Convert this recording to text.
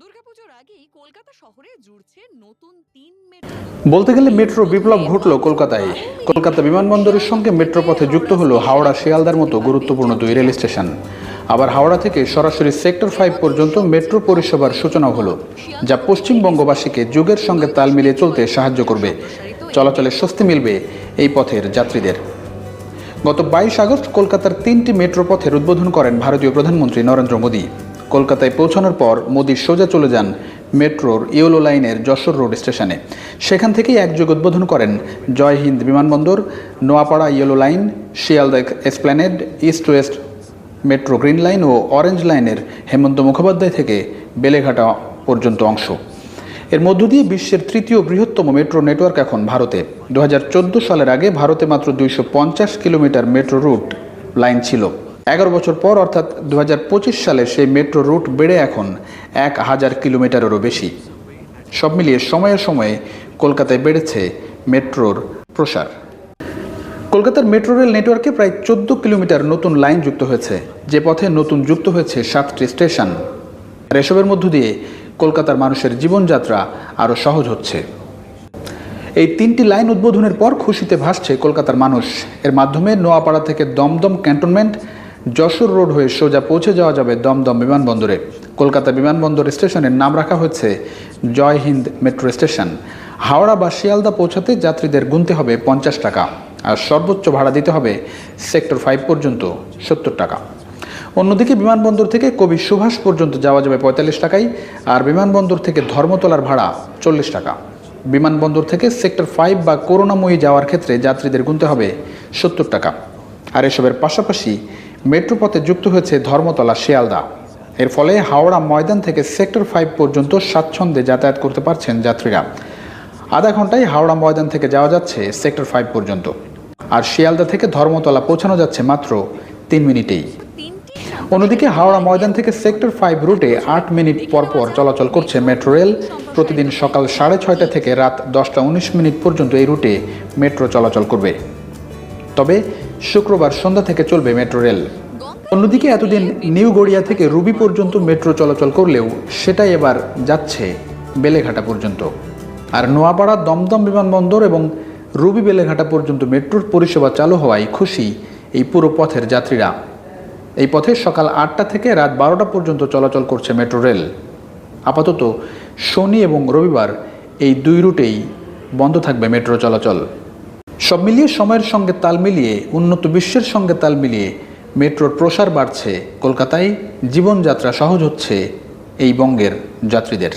দুর্গাপুজোর আগেই কলকাতা শহরে জুড়ছে নতুন তিন বলতে গেলে মেট্রো বিপ্লব ঘটল কলকাতায়। কলকাতা বিমানবন্দরের সঙ্গে মেট্রো পথে যুক্ত হলো হাওড়া শিয়ালদার মতো গুরুত্বপূর্ণ দুই রেল স্টেশন। আবার হাওড়া থেকে সরাসরি সেক্টর ফাইভ পর্যন্ত মেট্রো পরিষেবার সূচনা হলো যা পশ্চিমবঙ্গবাসীকে যুগের সঙ্গে তাল মিলিয়ে চলতে সাহায্য করবে। চলাচলে স্বস্তি মিলবে এই পথের যাত্রীদের। গত বাইশ আগস্ট কলকাতার তিনটি মেট্রো পথের উদ্বোধন করেন ভারতীয় প্রধানমন্ত্রী নরেন্দ্র মোদী। কলকাতায় পৌঁছানোর পর মোদী সোজা চলে যান মেট্রোর ইয়েলো লাইনের যশোর রোড স্টেশনে। সেখান থেকেই একযোগ উদ্বোধন করেন জয় হিন্দ বিমানবন্দর, Noapara yellow line, Sealdah Esplanade, east west metro green line ও অরেঞ্জ লাইনের হেমন্ত মুখোপাধ্যায় থেকে বেলেঘাটা পর্যন্ত অংশ। এর মধ্য দিয়ে বিশ্বের তৃতীয় বৃহত্তম মেট্রো নেটওয়ার্ক এখন ভারতে। দু হাজার চোদ্দ সালের আগে ভারতে মাত্র দুইশো পঞ্চাশ কিলোমিটার মেট্রো রুট লাইন ছিল। এগারো বছর পর, অর্থাৎ দু হাজার পঁচিশ সালে সেই মেট্রো রুট বেড়ে এখন এক হাজার কিলোমিটারেরও বেশি। সব মিলিয়ে সময়ে সময়ে কলকাতায় বেড়েছে মেট্রোর প্রসার। কলকাতার মেট্রো রেল নেটওয়ার্কে প্রায় চোদ্দ কিলোমিটার নতুন লাইন যুক্ত হয়েছে, যে পথে নতুন যুক্ত হয়েছে সাতটি স্টেশন। আর এসবের মধ্য দিয়ে কলকাতার মানুষের জীবনযাত্রা আরও সহজ হচ্ছে। এই তিনটি লাইন উদ্বোধনের পর খুশিতে ভাসছে কলকাতার মানুষ। এর মাধ্যমে নোয়াপাড়া থেকে দমদম ক্যান্টনমেন্ট যশোর রোড হয়ে সোজা পৌঁছে যাওয়া যাবে দমদম বিমানবন্দরে। কলকাতা বিমানবন্দর স্টেশনের নাম রাখা হয়েছে জয় হিন্দ মেট্রো স্টেশন। হাওড়া বা শিয়ালদা পৌঁছাতে যাত্রীদের গুনতে হবে পঞ্চাশ টাকা, আর সর্বোচ্চ ভাড়া দিতে হবে সেক্টর ফাইভ পর্যন্ত সত্তর টাকা। অন্যদিকে বিমানবন্দর থেকে কবি সুভাষ পর্যন্ত যাওয়া যাবে পঁয়তাল্লিশ টাকায়, আর বিমানবন্দর থেকে ধর্মতলার ভাড়া চল্লিশ টাকা। বিমানবন্দর থেকে সেক্টর ফাইভ বা করোনাময়ী যাওয়ার ক্ষেত্রে যাত্রীদের গুনতে হবে সত্তর টাকা। আর এসবের পাশাপাশি মেট্রো পথে যুক্ত হয়েছে ধর্মতলা শিয়ালদা। এর ফলে হাওড়া ময়দান থেকে সেক্টর ফাইভ পর্যন্ত স্বাচ্ছন্দ্যে যাতায়াত করতে পারছেন যাত্রীরা। আধা ঘন্টায় হাওড়া ময়দান থেকে যাওয়া যাচ্ছে সেক্টর ফাইভ পর্যন্ত। আর শিয়ালদা থেকে ধর্মতলা পৌঁছানো যাচ্ছে মাত্র তিন মিনিটেই। অন্যদিকে হাওড়া ময়দান থেকে সেক্টর ফাইভ রুটে আট মিনিট পর পর চলাচল করছে মেট্রো রেল। প্রতিদিন সকাল সাড়ে ছয়টা থেকে রাত দশটা উনিশ মিনিট পর্যন্ত এই রুটে মেট্রো চলাচল করবে। তবে শুক্রবার সন্ধ্যা থেকে চলবে মেট্রো রেল। অন্যদিকে এতদিন নিউ গড়িয়া থেকে রুবি পর্যন্ত মেট্রো চলাচল করলেও সেটাই এবার যাচ্ছে বেলেঘাটা পর্যন্ত। আর নোয়াপাড়া, দমদম বিমানবন্দর এবং রুবি বেলেঘাটা পর্যন্ত মেট্রোর পরিষেবা চালু হওয়ায় খুশি এই পুরো পথের যাত্রীরা। এই পথে সকাল আটটা থেকে রাত বারোটা পর্যন্ত চলাচল করছে মেট্রো রেল। আপাতত শনি এবং রবিবার এই দুই রুটেই বন্ধ থাকবে মেট্রো চলাচল। সব মিলিয়ে সময়ের সঙ্গে তাল মিলিয়ে, উন্নত বিশ্বের সঙ্গে তাল মিলিয়ে মেট্রোর প্রসার বাড়ছে। কলকাতায় জীবনযাত্রা সহজ হচ্ছে এই বঙ্গের যাত্রীদের।